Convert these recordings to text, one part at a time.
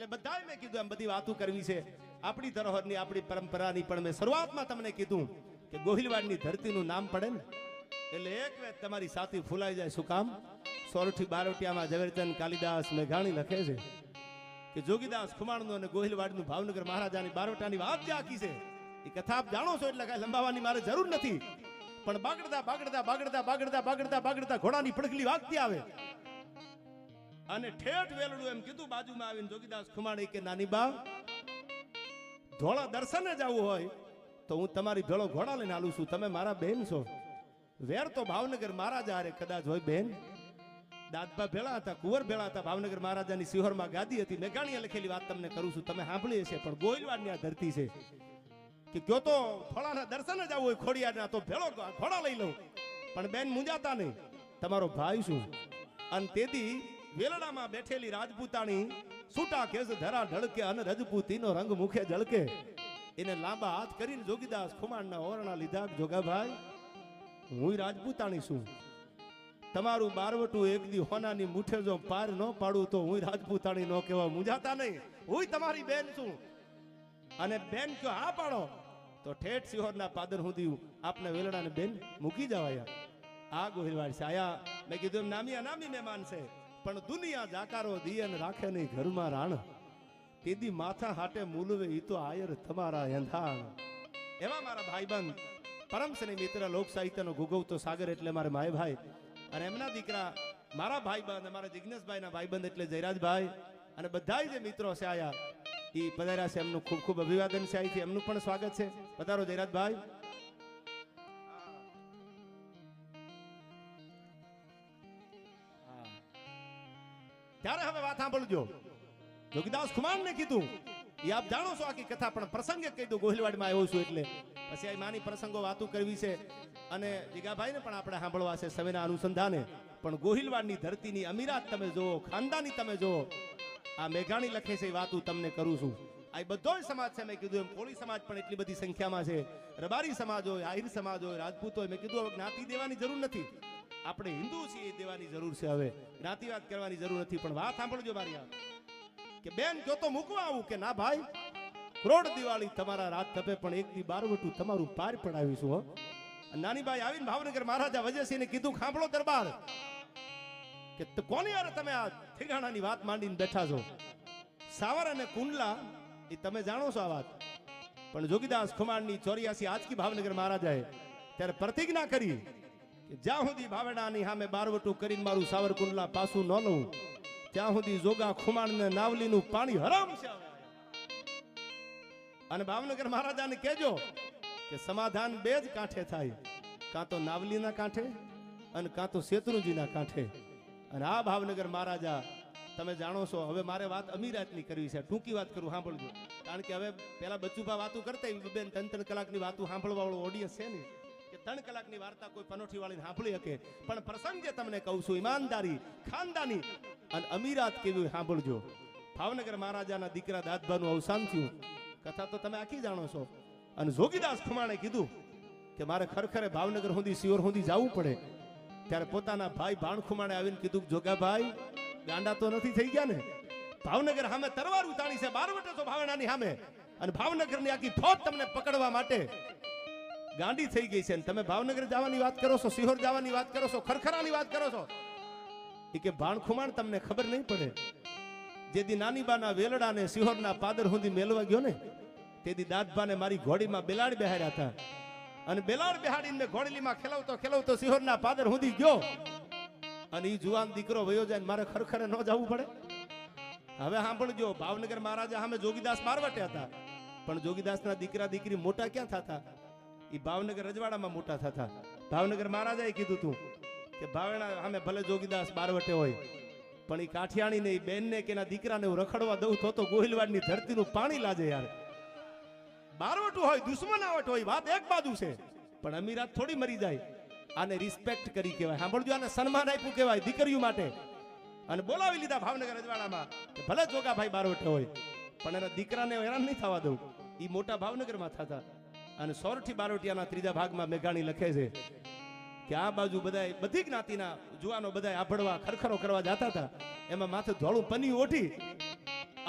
એટલે બધાએ મેં કીધું, એમ બધી વાતો કરવી છે. આપણી ધરોહરની આપણી પરંપરાની પણ મેં શરૂઆતમાં તમને કીધું કે ગોહિલવાડની ધરતીનું નામ પડે ને, એટલે એક વેત તમારી સાથી ફૂલાઈ જાય શું કામ? સોરઠી બારોટિયામાં ઝવેરચંદ કાલિદાસ મેઘાણી લખે છે કે જોગીદાસ ખુમાણનું અને ગોહિલવાડનું ભાવનગર મહારાજાની બારોટાની વાત જે છે, એ કથા આપ જાણો છો એટલે કાંઈ લંબાવવાની મારે જરૂર નથી. પણ બાગડતા બાગડતા બાગડતા બાગડતા બાગડતા બાગડતા ઘોડાની પડખલી વાગતી આવે. અને ઠેઠ વેલડું એમ કીધું, બાજુમાં આવીને જોગીદાસ ખુમાણી કે, નાની બા ધોળા દર્શને જવું હોય તો હું તમારી ભેળો ઘોડા લઈને આલું છું. તમે મારા બેન છો. વેર તો ભાવનગર મહારાજા હારે કદાચ હોય બેન દાદભા ભેળા હતા, કુંવર ભેળા હતા, ભાવનગર મહારાજાની સિહોરમાં ગાદી હતી. મેઘાણીએ લખેલી વાત તમને કરું છું. તમે સાંભળી હશે, પણ ગોયલવાડની આ ધરતી છે કે કયો તો ફળાના દર્શન જ જવું હોય ખોડિયાના તો ભેળો ઘોડા લઈ લઉં. પણ બેન મુંજાતા નહીં. તમારો ભાઈ શું? અને તેથી વેલડામાં બેઠેલી રાજપૂતાણી છૂટા કેસ ધરા ઢળકે અને રજપૂતીનો રંગ મુખે ઝળકે. એને લાંબા હાથ કરીને જોગીદાસ ખુમાણના ઓરણા લીધા. જોગાભાઈ હું રાજપૂતાણી છું. તમારું બારવટું એક દી હોનાની મુઠે જો પાર ન પાડું તો હું રાજપૂતાણી નો કહેવા મુંજાતા નહીં. હું તમારી બેન છું. અને બેન કયો હા પાડો? તો ઠેઠ સિહોરના પાદર સુધી આપને વેલડાને બેન મૂકી જવાયા. આ ગોહિલવાડ છે આયા મેં કીધું એમ નામી અનામી મહેમાન છે. પણ દુનિયા જાકારો દિયન રાખે નહીં ઘરમાં રાણ. તેદી માથા હાટે મૂલવે ઈ તો આયર તમારા એંધાણ. એવા મારા ભાઈબંધ, પરમ સ્નેહ મિત્ર લોક સાહિત્યનો ગુગવતો સાગર એટલે મારે માય ભાઈ અને એમના દીકરા, મારા ભાઈબંધ, મારા જિજ્ઞેશભાઈના ભાઈબંધ એટલે જયરાજભાઈ. અને બધા જે મિત્રો છે આયા એ પધાર્યા છે એમનું ખૂબ ખૂબ અભિવાદન છે અહીંથી એમનું પણ સ્વાગત છે. પધારો જયરાજભાઈ. સાંભળજો જોગીદાસ ખુમાનને કીધું, એ આપ જાણો છો આખી કથા, પણ પ્રસંગે કહી દઉં, ગોહિલવાડમાં આવ્યો છું એટલે. પછી આ માની પ્રસંગો વાતો કરવી છે અને જીગાભાઈને પણ આપણે સાંભળવા છે સવેના અનુસંધાને. પણ ગોહિલવાડની ધરતીની અમીરાત તમે જુઓ, ખાનદાની તમે જુઓ, આ મેઘાણી લખે છે એ વાતું તમને કરું છું. આ બધો સમાજ છે, મેં કીધું એમ, કોળી સમાજ પણ એટલી બધી સંખ્યામાં છે. રબારી સમાજ હોય, આહિર સમાજ હોય, રાજપૂત હોય, મેં કીધું હવે જ્ઞાતિ દેવાની જરૂર નથી. આપણે હિન્દુ છીએ દેવાની જરૂર છે હવે. જ્ઞાતિવાદ કરવાની જરૂર નથી, પણ વાત સાંભળજો મારી આ. કે બેન, જો તો મૂકવા આવું કે ના ભાઈ? કરોડ દિવાળી તમારા રાત તપે, પણ એક દી બારવટું તમારું પાર પડાવીશું, હો. અને નાની બાઈ આવીને ભાવનગર મહારાજા વજયસિંહને કીધું, ખાંભળો દરબાર. કે કોની યાર તમે આ ઠેકાણાની વાત માંડીને બેઠા છો? સાવર અને કુંડલા, એ તમે જાણો છો આ વાત. પણ જોગીદાસ ખુમાણની ચોર્યાસી આજકી ભાવનગર મહારાજાએ ત્યારે પ્રતિજ્ઞા કરી જ્યાં સુધી ભાવેડાની સામે બારવટું કરીને મારું સાવરકુંડલા પાછું ન લઉં, ત્યાં સુધી જોગા ખુમાણને નાવલીનું પાણી હરામ છે અને ભાવનગર મહારાજાને કહેજો કે સમાધાન બે જ કાંઠે થાય. કાં તો નાવલીના કાંઠે અને કાં તો શેત્રુજીના કાંઠે. અને આ ભાવનગર મહારાજા, તમે જાણો છો, હવે મારે વાત અમીરાતની કરવી છે. ટૂંકી વાત કરું, સાંભળજો. કારણ કે હવે પેલા બચ્ચુભા વાતું કરતા બેન ત્રણ ત્રણ કલાકની વાતું સાંભળવા વાળો ઓડિયન્સ છે ને. કે ત્રણ કલાકની વાર્તા કોઈ પનોઠી વાળીને સાંભળી શકે. પણ પ્રસંગ તમને કહું છું, ઈમાનદારી, ખાનદાની અને અમીરાત કેવી સાંભળજો. ભાવનગર મહારાજાના દીકરા દાદભાનું અવસાન થયું. કથા તો તમે આખી જાણો છો. અને જોગીદાસ ખુમાણે કીધું કે મારે ખરેખરે ભાવનગર સુધી, સિયોર સુધી જવું પડે. ત્યારે પોતાના ભાઈ ભાણ ખુમાણે આવીને કીધું જોગાભાઈ, ગાંડા તો નથી થઈ ગયા ને? ભાવનગર સામે તરવાર ઉતાણી છે બારવટે તો ભાવનાની સામે. અને ભાવનગરની આખી ફોજ તમને પકડવા માટે ગાંડી થઈ ગઈ છે તમે ભાવનગર જવાની વાત કરો છો, સિહોર જવાની વાત કરો છો, ખરખરાની વાત કરો છો? એ કે ભાણખુમાણ તમને ખબર નહીં પડે? જેદી નાનીબાના વેલડાને સિહોરના પાદર સુધી મેલવા ગયો ને તેદી દાદભાને મારી ઘોડીમાં બેલાડ બેહાડ્યા હતા. અને બેલાડ બેહાડીને ઘોડલીમાં ખેલવતો ખેલવતો સિહોરના પાદર સુધી ગયો. અને એ જુવાન દીકરો વયો જાય ને મારે ખરખરે ન જવું પડે? હવે સાંભળજો, ભાવનગર મહારાજા સામે જોગીદાસ બારવટે હતા. પણ જોગીદાસના દીકરા દીકરી મોટા ક્યાં થતા? ઈ ભાવનગર રજવાડામાં મોટા થતા. ભાવનગર મહારાજાએ કીધું હતું કે ભાવના સામે ભલે જોગીદાસ બારવટે હોય, પણ ઈ કાઠિયાણીને એ બેનને કે એના દીકરાને હું રખડવા દઉં તો તો ગોહિલવાડની ધરતીનું પાણી લાજે યાર. બારવટું હોય દુશ્મનાવટ હોય વાત એક બાજુ છે, પણ અમીરાત થોડી મરી જાય. આને રિસ્પેક્ટ કરી કહેવાય. સાંભળજો, આને સન્માન આપ્યું કહેવાય દીકરીઓ માટે. અને બોલાવી લીધા ભાવનગર રજવાડામાં કે ભલે જોગાભાઈ બારવટે હોય, પણ એના દીકરાને હેરાન નહીં થવા દઉં. એ મોટા ભાવનગરમાં થતા. અને સોરઠી બારોટિયાના ત્રીજા ભાગમાં મેઘાણી લખે છે કે આ બાજુ બધાય બધી જ્ઞાતિના જુવાનો બધાય આભડવા, ખરખરો કરવા જતા હતા. એમાં માથે ધોળું પની ઓઠી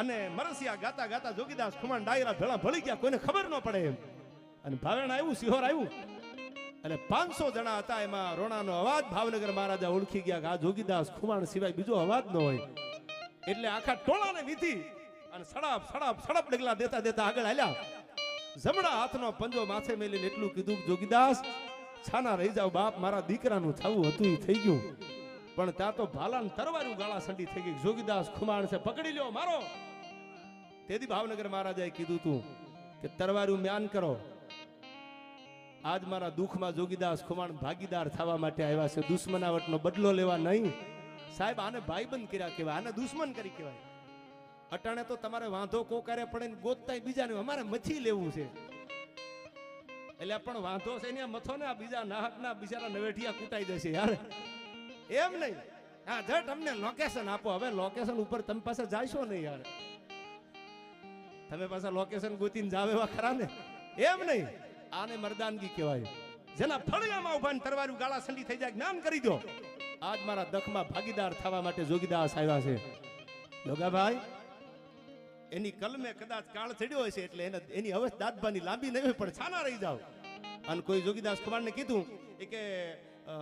અને મરસિયા ગાતા ગાતા જોગીદાસ ખુમાન ડાયરા ભેળા ભળી ગયા, કોઈને ખબર ન પડે એમ. અને ભાવેણ આવ્યું સિહોર આવ્યું. અને પાંચસો જણા હતા એમાં રોણાનો અવાજ, ભાવનગર મહારાજા ઓળખી ગયા કે આ જોગીદાસ ખુમાણ સિવાય બીજો અવાજ ન હોય. એટલે આખા ટોળાને વીધી અને સડાપ સડાપ, સડપ ડગલા દેતા દેતા આગળ હાલ્યા. જમણા હાથનો પંજો માથે મેલીને એટલું કીધું જોગીદાસ, છાના રહી જાવ બાપ મારા દીકરાનું થવું હતું એ થઈ ગયું. પણ ત્યાં તો ભાલાન તરવારું ગાળા સંડી થઈ ગઈ. જોગીદાસ, ખુમાણ છે, પકડી લ્યો, મારો. તેથી ભાવનગર મહારાજાએ કીધું તું કે, તરવારું મ્યાન કરો. આજ મારા દુઃખમાં જોગીદાસ, ખુમાણ ભાગીદાર થવા માટે આવ્યા છે. દુશ્મનાવટનો બદલો લેવા નહીં. સાહેબ, આને ભાઈબંધ કર્યા કહેવાય, આને દુશ્મન કરી કહેવાય. અટાણે તો તમારે વાંધો કોકારે પડે ને ગોતતાય બીજાને, અમારે મથી લેવું છે. એટલે પણ વાંધો છે ને મથો ને આ બીજા નાહકના બિચારા નવેઠિયા કૂટાઈ જશે યાર એમ નહીં. હા જટ અમને લોકેશન આપો. હવે લોકેશન ઉપર તમે પાસે જાશો નહીં યાર તમે પાછા લોકેશન ગોતીને જાવ એવા ખરા ને? એમ નહીં. આને મરદાનગી કહેવાય. જેના ફળિયામાં ઊભા ને તરવારું ગાળા સંડી થઈ જાય, જ્ઞાન કરી દો. આજ મારા દખમાં ભાગીદાર થવા માટે જોગીદાસ આવ્યા છે. લોગાભાઈ એની કલમે કદાચ કાળ ચડ્યો હશે એટલે એને એની હવે દાદબાની લાંબી નહીં પણ છાના રહી જાવ અને કોઈ જોગીદાસ કુમારને કીધું કે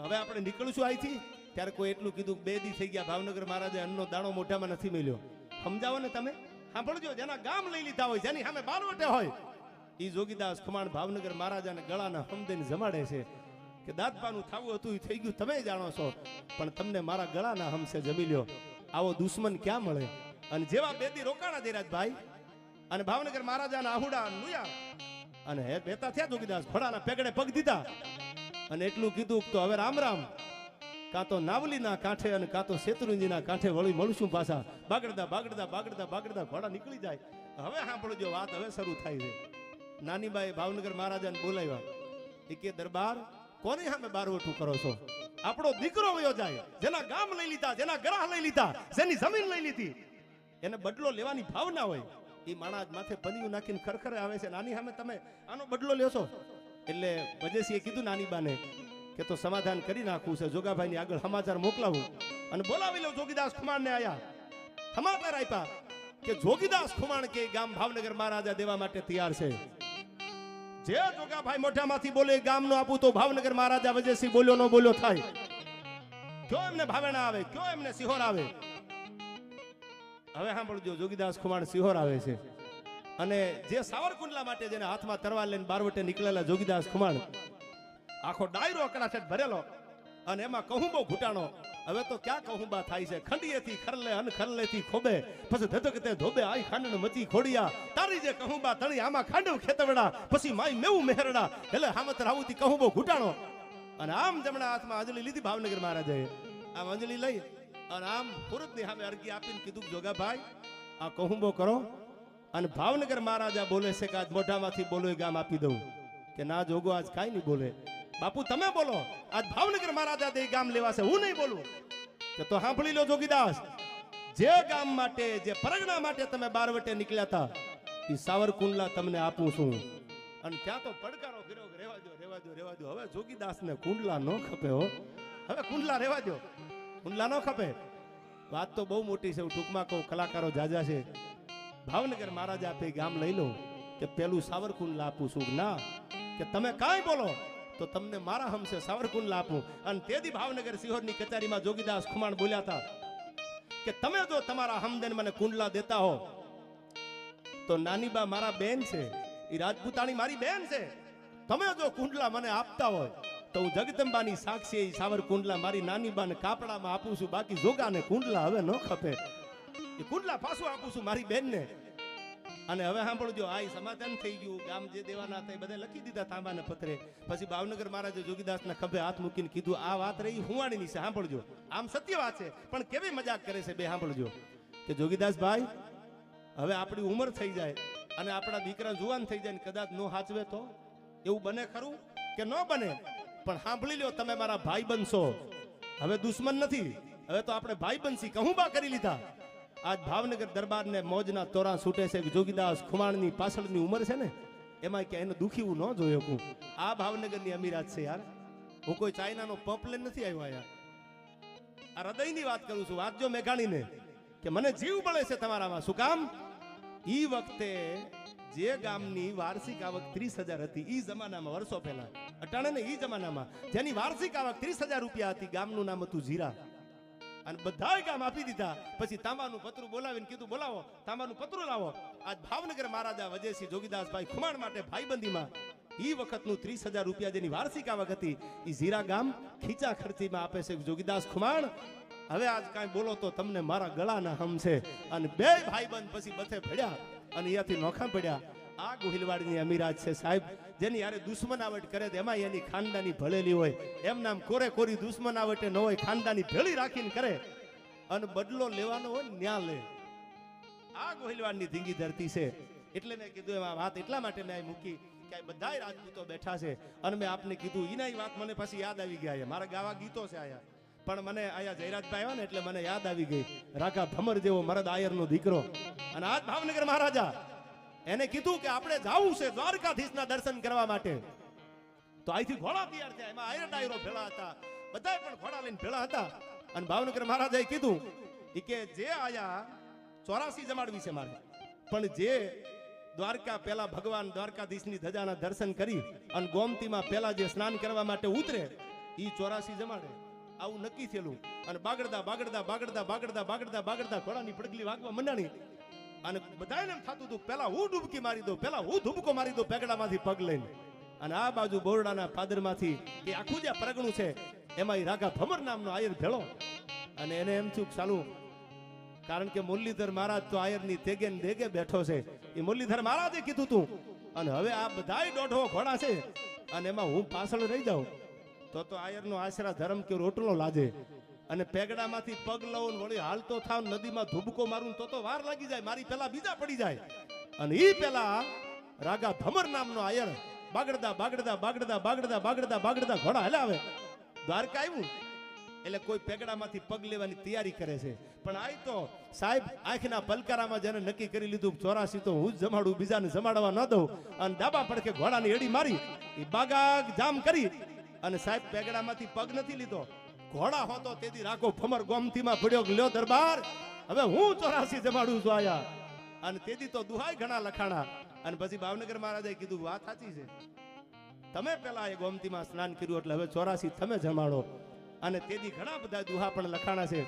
હવે આપણે નીકળશું અહીંથી ત્યારે કોઈ એટલું કીધું બે દી થઈ ગયા ભાવનગર મહારાજે અન્નનો દાણો મોઢામાં નથી મળ્યો સમજાવો ને તમે? સાંભળજો, જેના ગામ લઈ લીધા હોય, જેની સામે બારવટે હોય. એ જોગીદાસ ખુમાણ ભાવનગર મહારાજાને ગળાના હમદેને જમાડે છે કે દાદપાનું થવું હતું એ થઈ ગયું, તમે જાણો છો. પણ તમને મારા ગળાના હમસે જમી લ્યો. આવો દુશ્મન ક્યાં મળે? અને જેવા બેદી રોકાણા ધીરાજભાઈ અને ભાવનગર મહારાજાના આહુડા નુયા અને હે, બેતા થયા જોગીદાસ ફળાના પેગડે પગ દીધા. અને એટલું કીધું તો હવે રામ રામ. કાં તો નાવલીના કાંઠે અને કાં તો શેત્રુંજીના કાંઠે વળી મળશું પાછા. બાગડતા બાગડતા બાગડતા બાગડતા ઘોડા નીકળી જાય. હવે સાંભળજો, વાત હવે શરૂ થાય છે. નાનીબાઈ ભાવનગર મહારાજાને બોલાવ્યા. એ કે, દરબાર, કોને સામે બારવટું કરો છો? આપણો દીકરો વયો જાય. જેના ગામ લઈ લીધા, જેના ગ્રાહ લઈ લીધા, જેની જમીન લઈ લીધી એને બદલો લેવાની ભાવના હોય. એ માણસ માથે પનિયું નાખીને ખરખરે આવે છે. નાની સામે તમે આનો બદલો છો. એટલે વજેસીએ કીધું નાની બાને કે તો સમાધાન કરી નાખવું છે. જોગાભાઈની આગળ સમાચાર મોકલાવું. અને બોલાવી લો જોગીદાસ ખુમાણને આયા. સમાચાર આપ્યા કે જોગીદાસ ખુમાણ કે ગામ ભાવનગર મહારાજા દેવા માટે તૈયાર છે. જે જોગાભાઈ મોઢામાંથી બોલે, ગામનો આપું તો ભાવનગર મહારાજા વજેસી બોલ્યો નો બોલ્યો થાય. કયો એમને ભાવેણા આવે? કયો એમને સિહોર આવે? હવે સાંભળજો, જોગીદાસ ખુમાણ સિહોર આવે છે. અને જે સાવરકુંડલા માટે જેને હાથમાં તરવા લઈને બારવટે નીકળેલા જોગીદાસ ખુમાણ, આખો ડાયરો અકડાસેટ ભરેલો અને એમાં કહુંબો ઘૂંટાણો. હવે તો ક્યાં કહુંબા થાય છે? ખંડીએથી ખરલે, અન ખરલેથી ખોબે, પછી ધધકતે ધોબે, આઈ ખાંડણ મચી ખોડિયા. તારી જે કહુંબા તણી, આમાં ખાંડવ ખેતવડા, પછી માય મેવું મહેરડા. એટલે હામત કહું કહુંબો ઘૂંટાણો. અને આમ જમણા હાથમાં અંજલિ લીધી ભાવનગર મહારાજાએ આમ અંજલિ લઈ અને આમ પુરુષની સામે અરજી આપીને કીધું જોગાભાઈ આ કહુંબો કરો અને ભાવનગર મહારાજા બોલે છે કે આજ મોઢામાંથી બોલો ગામ આપી દઉં કે ના જોગો આજ કાંઈ નહીં બોલે બાપુ તમે બોલો આજ ભાવનગર મહારાજા દે ગામ લેવાશે હું નહીં બોલું કે તો સાંભળી લો જોગીદાસ જે ગામ માટે જે પરગણા માટે તમે બારવટે નીકળ્યા હતા એ સાવરકુંડલા તમને આપું છું અને ત્યાં તો પડકારો કર્યો રેવા દો રેવા દો રેવા દો હવે જોગીદાસને કુંડલા ન ખપે હો હવે કુંડલા રેવા દો કુંડલા ન ખપે. વાત તો બહુ મોટી છે, હું ટૂંકમાં કહું, કલાકારો જાજા છે. ભાવનગર મહારાજ આપે ગામ લઈ લો, કે પેલું સાવરકુંડલા આપું છું. ના, કે તમે કાંઈ બોલો, તો તમને મારા હમસે સાવરકુંડલા આપું. અને તેથી ભાવનગર સિહોરની કચેરીમાં જોગીદાસ ખુમાણ બોલ્યા હતા, કે તમે જો તમારા હમદેન મને કુંડલા દેતા હો, તો નાની બા મારા બેન છે એ રાજપૂતાણી મારી બેન છે. તમે જો કુંડલા મને આપતા હોય તો હું જગદંબાની સાક્ષી સાવર કુંડલા મારી નાની બાને કાપડામાં આપું છું, બાકી જોગાને કુંડલા હવે ન ખપે. એ કુંડલા પાછું આપું છું મારી બેનને. અને હવે સાંભળજો, આ સમાધાન થઈ ગયું. ગામ જે દેવાના હતા એ બધા લખી દીધા તાંબાને પત્રે પછી ભાવનગર મહારાજે જોગીદાસના ખભે હાથ મૂકીને કીધું, આ વાત રહી હુવાણીની છે, સાંભળજો. આમ સત્ય વાત છે, પણ કેવી મજાક કરે છે બે, સાંભળજો. કે જોગીદાસ ભાઈ હવે આપણી ઉંમર થઈ જાય અને આપણા દીકરા જુવાન થઈ જાય ને કદાચ નો હાચવે તો? એવું બને ખરું કે ન બને? પણ સાંભળી લ્યો, તમે મારા ભાઈ બનશો. હવે દુશ્મન નથી. હવે તો આપણે ભાઈ બનશી કહું બા કરી લીધા? આજ ભાવનગર દરબારને મોજના તોરા છૂટે છે જોગીદાસ ખુમાણની પાછળની ઉંમર છે ને? એમાં કે એને દુખી હું ન જોયો હું આ ભાવનગરની અમીરાત છે યાર. હું કોઈ ચાઇનાનો પંપ લઈને નથી આવ્યો યાર આ હૃદયની વાત કરું છું વાંચજો મેઘાણીને, કે મને જીવ બળે છે તમારામાં. શું કામ? ઈ વખતે જે ગામની વાર્ષિક આવક ત્રીસ હજાર હતી, ઈ જમાનામાં, વર્ષો પહેલા. અટાણે ને એ જમાનામાં, જેની વાર્ષિક આવક ત્રીસ હજાર રૂપિયા હતી, ગામનું નામ હતું જીરા અને બધા કામ આપી દીધા. પછી તાંબાનું પતરું બોલાવીને કીધું, બોલાવો, તાંબાનું પતરું લાવો. આજ ભાવનગર મહારાજા વજયસિંહ જોગીદાસભાઈ ખુમાણ માટે ભાઈબંધીમાં એ વખતનું ત્રીસ હજાર રૂપિયા જેની વાર્ષિક આવક હતી એ ઝીરા ગામ ખીચા ખર્ચીમાં આપે છે જોગીદાસ ખુમાણ. હવે આજ કાંઈ બોલો તો તમને મારા ગળાના હમ છે. અને બે ભાઈબંધ પછી બથે ભેડ્યા અને અહીંયાથી નોખા પડ્યા. આ ગોહિલવાડની અમીરાજ છે સાહેબ, જેની યારે દુશ્મનાવટ કરે એમાં એની ખાનદાની ભળેલી હોય. એમ નામ કોરે કોરી દુશ્મનાવટે ન હોય, ખાનદાની ભેળી રાખીને કરે. અને બદલો લેવાનો હોય ન્યા લે. આ ગોહિલવાડની ધીંગી ધરતી છે. એટલે મેં કીધું, એમાં વાત એટલા માટે મેં મૂકી કે આ બધાય રાજપૂતો બેઠા છે. અને મેં આપને કીધું એના વાત મને પાછી યાદ આવી ગયા મારા ગાવા ગીતો છે આયા પણ મને આયા જયરાજભાઈ આવ્યા ને એટલે મને યાદ આવી ગઈ. રાકા ભમર જેવો મરદ આયરનો દીકરો. અને આજ ભાવનગર મહારાજા. એને કીધું કે આપણે જાવું છે દ્વારકાધીશના દર્શન કરવા માટે. તો અહીંથી ઘોડા તૈયાર થયા. એમાં આયરન આયરો ભેળા હતા. બધાય પણ ઘોડા લઈને ભેળા હતા. અને ભાવનગર મહારાજાએ કીધું કે જે આયા ચોરાસી જમાડવી છે મારે. પણ જે દ્વારકા પેલા ભગવાન દ્વારકાધીશની ધજાના દર્શન કરી અને ગોમતીમાં પેલા જે સ્નાન કરવા માટે ઉતરે એ ચોરાસી જમાડે. આવું નક્કી થયેલું. અને બાગડતા બાગડતા બાગડતા બાગડતા બાગડતા બાગડતા ઘોડાની પડગલી વાગવા મંડાણી. અને બધાને એમ થતું હતું, પેલા હું ડૂબકી મારી દઉં, પેલા હું ધુબકો મારી દઉં, પેગડામાંથી પગ લઈને. અને આ બાજુ બોરડાના પાદરમાંથી એ આખું જે પ્રગણું છે, એમાં એ રાઘા ભમર નામનો આયર ભેળો. અને એને એમ થયું ચાલું કારણ કે મુરલીધર મહારાજ તો આયરની તેગે ને દેગે બેઠો છે. એ મુરલીધર મહારાજે કીધું તું, અને હવે આ બધાય દોઢો ઘોડા છે, અને એમાં હું પાછળ રહી જાઉં. તો તો આયરનો આશરા ધર્મ કે રોટલો લાજે. અને પેગડામાંથી પગ લઉં વળી હાલતો થાવ, નદીમાં ધુબકો મારું તો તો વાર લાગી જાય, મારી પેલા બીજા પડી જાય. અને ઈ પેલા રાગા ભમર નામનો આયર બાગડતા બાગડતા બાગડતા બાગડતા બાગડતા બાગડતા ઘોડા હલાવે દ્વારકા આવ્યું. એટલે કોઈ પેગડામાંથી પગ લેવાની તૈયારી કરે છે. પણ આય તો સાહેબ, આંખના પલકારામાં જેને નક્કી કરી લીધું ચોરાસી તો હું જ જમાડું, બીજાને જમાડવા ન દઉં. અને ડાબા પડકે ઘોડાની એડી મારી એ બાગા જામ કરી. અને સાહેબ, પેગડામાંથી પગ નથી લીધો. ઘોડા હોતો તેથી રાખો ફમર ગોમતીમાં પડ્યો કે, લ્યો દરબાર, હવે હું ચોરાસી જમાડું છું આયા. અને તેથી તો દુહાય ઘણા લખાણા. અને પછી ભાવનગર મહારાજે કીધું, વાત સાચી છે. તમે પેલા એ ગોમતીમાં સ્નાન કર્યું, એટલે હવે ચોરાસી તમે જમાડો. અને તેથી ઘણા બધા દુહા પણ લખાણા છે.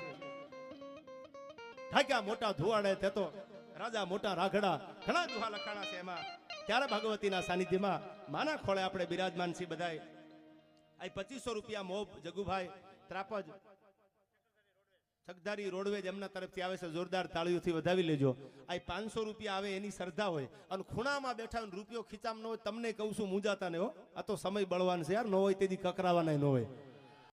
ઠાક્યા મોટા ધુવાડે થતો, રાજા મોટા રાઘડા, ઘણા દુહા લખાણા છે એમાં. ત્યારે ભગવતીના સાનિધ્યમાં, માના ખોળે આપણે બિરાજમાન છીએ બધાએ આ પચીસો રૂપિયા મોબ જગુભાઈ ત્રાપજ. સગધારી રોડવેજ એમના તરફથી આવે છે. જોરદાર તાળીઓથી વધાવી લેજો. આ પાંચસો રૂપિયા આવે એની શ્રદ્ધા હોય. અને ખૂણામાં બેઠા રૂપિયો ખીચામ ન હોય, તમને કહું છું મૂંઝાતા ને હો. આ તો સમય બળવાન છે યાર. ન હોય તેથી કકરાવાના ન હોય.